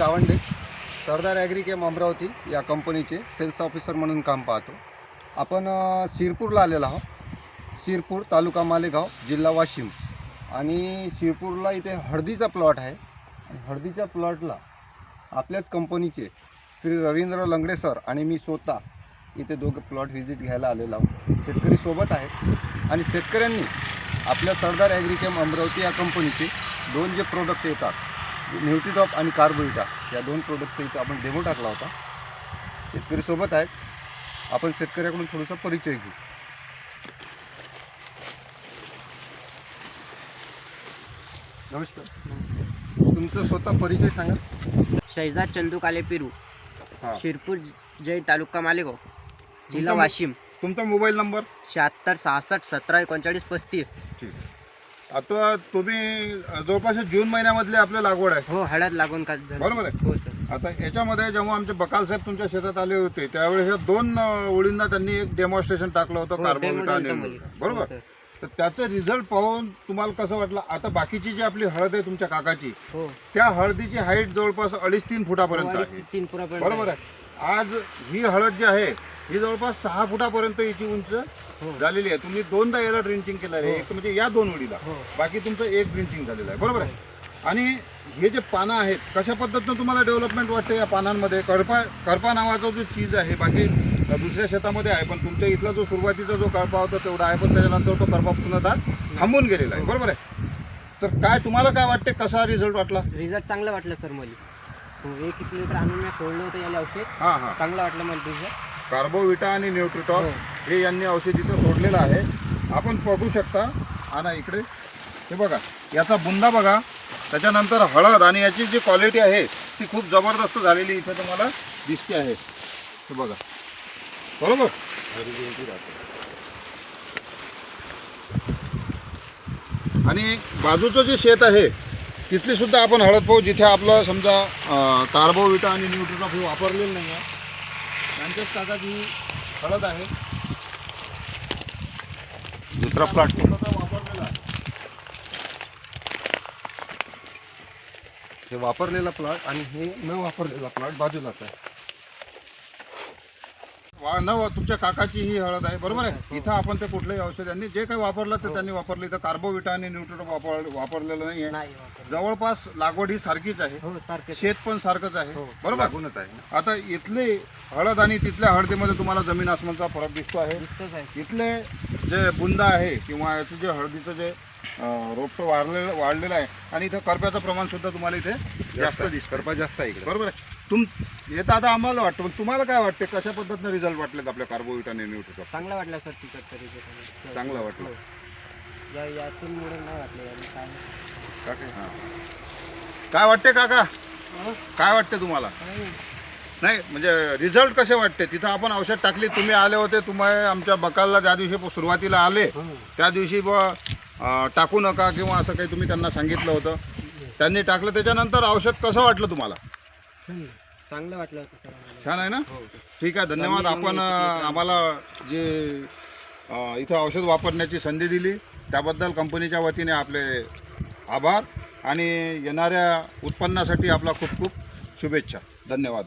गावंडे सरदार ॲग्रिकेम अमरावती या कंपनीचे cells officer म्हणून काम पाहतो. आपण शिरपूरला आलेलो आहोत. शिरपूर तालुका मालेगाव जिल्हा वाशिम. आणि शिरपूरला इथे हळदीचा प्लॉट आहे. आणि हळदीच्या प्लॉटला आपल्याच कंपनीचे श्री रवींद्र लंगडे सर आणि मी स्वतः इथे दोघं प्लॉट व्हिजिट घ्यायला आलेलो आहोत. शेतकरी सोबत आहेत आणि शेतकऱ्यांनी आपल्या सरदार ॲग्रिकेम अमरावती या कंपनीचे दोन जे प्रोडक्ट येतात न्यूट्रीटॉप आणि कार्बोइटा या दोन प्रोडक्टचा इथे आपण डेमो टाकला होता. शेतकरी सोबत आहेत. आपण शेतकऱ्याकडून थोडासा परिचय घेऊ. नमस्कार. तुमचं स्वतः परिचय सांगा. शैजाद चंदू काले पिरू हां. शिरपूर जय तालुका मालेगाव जिल्हा वाशिम. तुमचा मोबाईल नंबर? शहात्तर सहासष्ट सतरा एकोणचाळीस पस्तीस. ठीक. आता तुम्ही जवळपास जून महिन्यामधले आपले लागवड आहे हो हळद लागून का झालं? बरोबर आहे. हो सर आता याच्यामध्ये जेव्हा आमचे बकाल साहेब तुमच्या शेतात आले होते त्यावेळेस या दोन अं, ओळींना त्यांनी एक डेमॉन्स्ट्रेशन टाकलं होतं हो, कार्बोविटा आणि मला. बरोबर हो, सर. तर त्याचं रिझल्ट पाहून तुम्हाला कसं वाटलं आता बाकीची जी आपली हळद आहे तुमच्या काकाची हो त्या हळदीची हाईट जवळपास अडीच तीन फुटापर्यंत अडीच आहे तीन पुरापर्यंत बरोबर आहे आज ही हळद जी आहे ही जवळपास सहा फुटापर्यंत हिची उंच हो. झालेली आहे. तुम्ही दोनदा याला ड्रिंचिंग केलं आहे. एक म्हणजे या दोन ओळीला हो. बाकी तुमचं एक ड्रिंचिंग झालेलं आहे. बरोबर आहे? आणि हे जे पानं आहेत कशा पद्धतीनं तुम्हाला डेव्हलपमेंट वाटते या पानांमध्ये? करपा करपा नावाचा जो चीज आहे बाकी दुसऱ्या शेतामध्ये आहे पण तुमच्या इथला जो सुरुवातीचा जो करपा होता तेवढा आहे पण त्याच्यानंतर तो करपा पूर्णतः थांबून गेलेला आहे. बरोबर आहे? तर काय तुम्हाला काय वाटते? कसा रिझल्ट वाटला? रिझल्ट चांगलं वाटलं सर मला. हो एक लिटर आणून सोडलं होतं याला औषध. हां हां. चांगलं वाटलं मला रिझल्ट कार्बोविटा आणि न्यूट्रिटॉप हे यांनी औषध इथं सोडलेलं आहे. आपण बघू शकता. आणा इकडे. हे बघा. याचा बुंदा बघा. त्याच्यानंतर हळद आणि याची जी क्वालिटी आहे ती खूप जबरदस्त झालेली इथं तुम्हाला दिसते आहे. हे बघा. बरोबर? आणि बाजूचं जे शेत आहे तिथली सुद्धा आपण हळद पाहू जिथे आपलं समजा तारबो कार्बोविटा आणि न्यूट्रोटॉफ हे वापरलेलं नाही आहे त्यांच्याच काकाची ही हळद आहे. दुसरा प्लॉट पूर्णतः वापरलेला आहे हे वापरलेला प्लॉट आणि हे न वापरलेला प्लॉट बाजूलाच आहे. वा न वा- तुमच्या काकाची ही हळद आहे. बरोबर आहे? इथं आपण ते कुठल्याही औषधांनी जे काही वापरलं ते त्यांनी वापरलं. इथं कार्बोविटा आणि न्यूट्रिटॉप वापर वापरलेलं नाही आहे नाही. जवळपास लागवड ही सारखीच आहे. हो सारखं शेत पण सारखंच आहे. बरोबर? लागूनच आहे. आता इथले हळद आणि तिथल्या हळदीमध्ये तुम्हाला जमीन आसमानचा फरक दिसतो आहे. दिसतंच आहे. इथले जे बुंदा आहे किंवा याचं जे हळदीचं जे रोपटं वाढलेलं वाढलेलं आहे. आणि इथं करप्याचं प्रमाण सुद्धा तुम्हाला इथे जास्त. दिसतं करपा जास्त आहे इकडे. बरोबर आहे. तुम हे तर आता आम्हाला वाटतं पण तुम्हाला काय वाटते कशा पद्धतीनं रिझल्ट वाटलेत आपल्या कार्बोविटा आणि न्यूट्रिटॉप चांगलं वाटलं सर तिकडचं रिझल्ट चांगलं वाटलं. हो. या याचं मुळे नाही वाटलं याने काय? काका हां. काय वाटते काका. काय वाटते तुम्हाला? नाही. नाही म्हणजे रिझल्ट कसे वाटते? तिथं आपण औषध टाकली तुम्ही आले होते तुम्ही आमच्या बकालला ज्या दिवशी सुरुवातीला आले. त्या दिवशी ब टाकू नका किंवा असं काही तुम्ही त्यांना सांगितलं होतं. त्यांनी टाकलं त्याच्यानंतर औषध कसं वाटलं तुम्हाला? चांगलं वाटलं होतं सर छान आहे ना? हो. ठीक आहे धन्यवाद. आपण आम्हाला जे इथं औषध वापरण्याची संधी दिली त्याबद्दल कंपनीच्या वतीने आपले आभार आणि येणाऱ्या उत्पन्नासाठी आपला खूप खूप शुभेच्छा. धन्यवाद.